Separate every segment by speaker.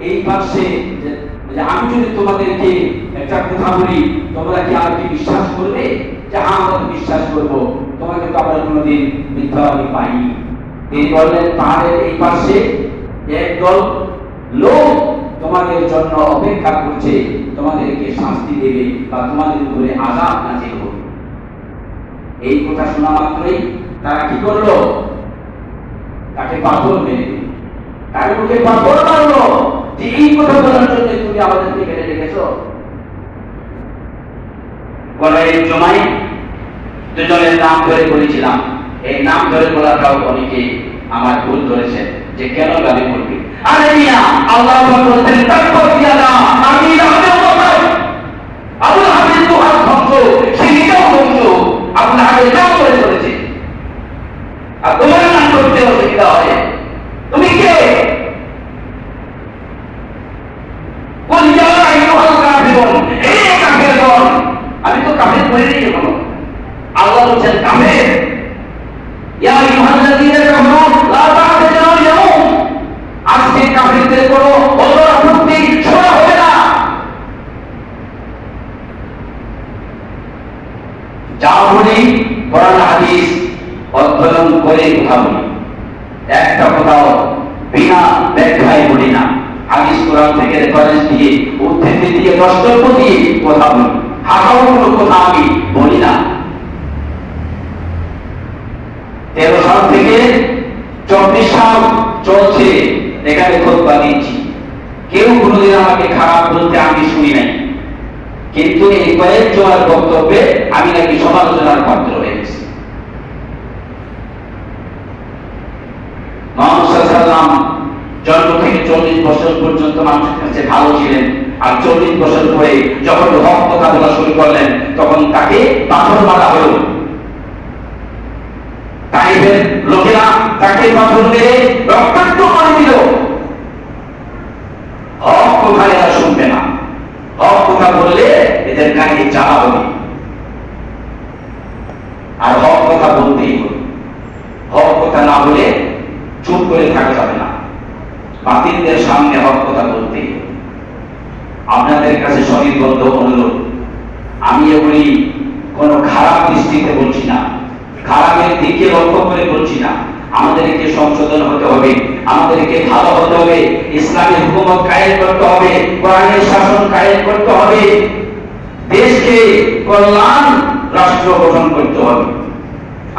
Speaker 1: এই পাশে যে- আমি যদি তোমাদেরকে একটা কথা বলি, তোমরা কি আর কি বিশ্বাস করবে? যে হ্যাঁ আমরা বিশ্বাস করব। তোমাকে তো আমরা কোনোদিন মিথ্যাবাদী পাইনি। তিনি বললেন পাহাড়ের এই পাশে একদল লোক তোমাদের জন্য অপেক্ষা করছে, তোমাদেরকে শাস্তি দেবে বা তোমাদের উপরে আজাব নাজিল হবে। এই কথা শোনা মাত্রই তারা কি করল? তাকে পাথর মেরে। তার মুখে পাথর মারলো। যে আমার ভুল ধরেছে যে কেন গালি করবি? আরে মিয়া, আল্লাহ বলতেন করে চলেছে আর তোমার নাম করতে অসুবিধা হয় তুমি কে কোন জায়গায় আইয়ুহাল কাফিরুন এই কাফিরগণ আমি তো কাফের বলেই এখনও বলি, কোরআন, হাদিস অধ্যয়ন করে একটা কথাও বিনা ব্যাখ্যায় বলি না। হাদিস কোরআন থেকে রেফারেন্স দিয়ে, উদ্ধৃতি দিয়ে দস্তব্য দিয়ে কথা বলি। কথা আমি বলি না। তেরো সাল থেকে চব্বিশ সাল চলছে এখানে খোদবা দিচ্ছি কেউ কোনোদিন আমাকে খারাপ বলতে আমি শুনি নাই। কিন্তু এই কয়েক জনের বক্তব্যে আমি নাকি সমালোচনার পাত্র হয়ে গেছি। মোহাম্মদ জন্ম থেকে চল্লিশ বছর পর্যন্ত মানুষের কাছে ভালো ছিলেন আর চল্লিশ বছর পরে যখন হক কথা বলা শুরু করলেন, তখন তাকে পাথর মারা তাকে পাথর রক্তাক্ত করে দিল। হক শুনবে না। হক বললে এদের জ্বালা হবে আর হক কথা বলতেই হবে। হক কথা না বলে চুপ করে থাকা যাবে না। বাতিলদের সামনে হক কথা বলতেই হবে। আপনাদের কাছে সবিবদ্ধ অনুরোধ, আমি এগুলি কোনো খারাপ দৃষ্টিতে বলছি না। খারাপের দিকে লক্ষ্য করে বলছি না। আমাদেরকে সংশোধন হতে হবে, আমাদেরকে ভালো হতে হবে, ইসলামের হুকুমত কায়েম করতে হবে, কোরআনের শাসন কায়েম করতে হবে। দেশকে কল্যাণ রাষ্ট্র গঠন করতে হবে,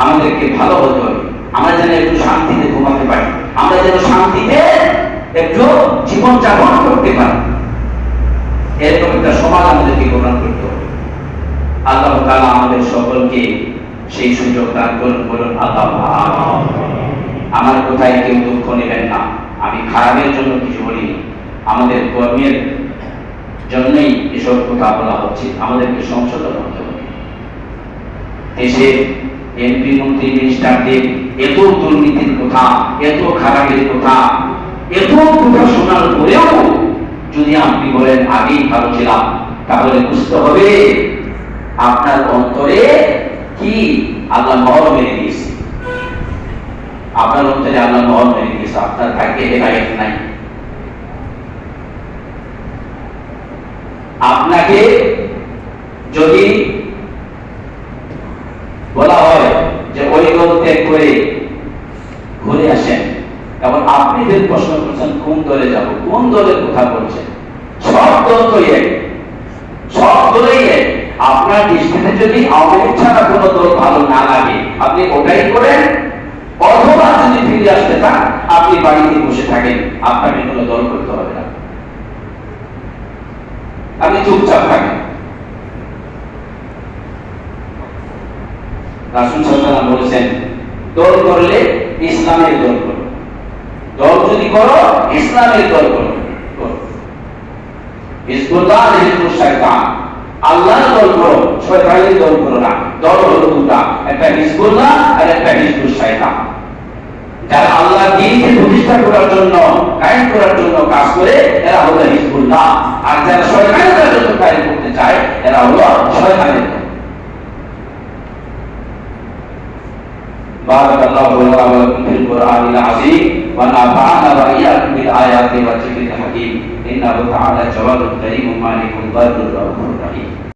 Speaker 1: আমাদেরকে ভালো হতে হবে। আমরা যেন একটু শান্তিতে ঘুমাতে পারি, আমরা যেন শান্তিতে একটু জীবন যাপন করতে পারি। এরকম একটা সমাজ আমাদেরকে গ্রহণ করতে হবে। আল্লাহ তাআলা আমাদের সকলকে সেই সুযোগ দান করুন, বলুন, আল্লাহ কোথায় কেউ দুঃখ নেবেন না। আমি খারাপের জন্য কিছু বলিনি। আমাদের কর্মের জন্যই এসব কথা বলা হচ্ছে আমাদেরকে সংশোধন হতে হবে। দেশে এমপি মন্ত্রী মিনিস্টারদের এত দুর্নীতির কথা, এত খারাপের কথা, এত কথা শোনার পরেও যদি আপনি বলেন, আগেই ভালো ছিলাম, তাহলে বুঝতে হবে আপনার অন্তরে কি আল্লাহ মেরে দিয়েছে। আপনার অন্তরে আল্লাহ মহর মেরে দিয়েছে আপনার ভাগ্যে হেদায়ত নাই। আপনাকে যদি বলা হয় যে ওই দল ত্যাগ করে ঘুরে আসেন, এবং আপনি যে প্রশ্ন করছেন, কোন দলে যাব, কোন দলের কথা বলছেন, সব দল তো এক। সব দলেই এক। আপনার দৃষ্টিতে যদি লীগ ছাড়া কোনো দল ভালো না লাগে, আপনি ওটাই করেন অথবা যদি ফিরে আসতে চান, আপনি বাড়িতে বসে থাকেন আপনাকে কোনো দল করতে হবে না। আপনি চুপচাপ থাকেন। রাসুল সাল্লাম বলেছেন, দল করলে ইসলামের দল করো। দল যদি করো, ইসলামের দল করো। আর হিজবুল শয়তান। আল্লাহর দল করো, শয়তানের দল করো না। দল হলো দুটা, একটা হিজবুল্লাহ আর একটা হিজবুল শয়তান। যারা আল্লাহ দিনকে প্রতিষ্ঠা করার জন্য কায়েম করার জন্য কাজ করে এরা হলো হিজবুল্লাহ আর যারা শয়তানের জন্য কায়েম করতে চায় এরা হলো শয়তানের দল بارك الله لنا ولكم في القرآن العظيم ونفعنا وإياكم بالآيات والذكر الحكيم إنه تعالى جواد كريم مالك ضر رؤوف رحيم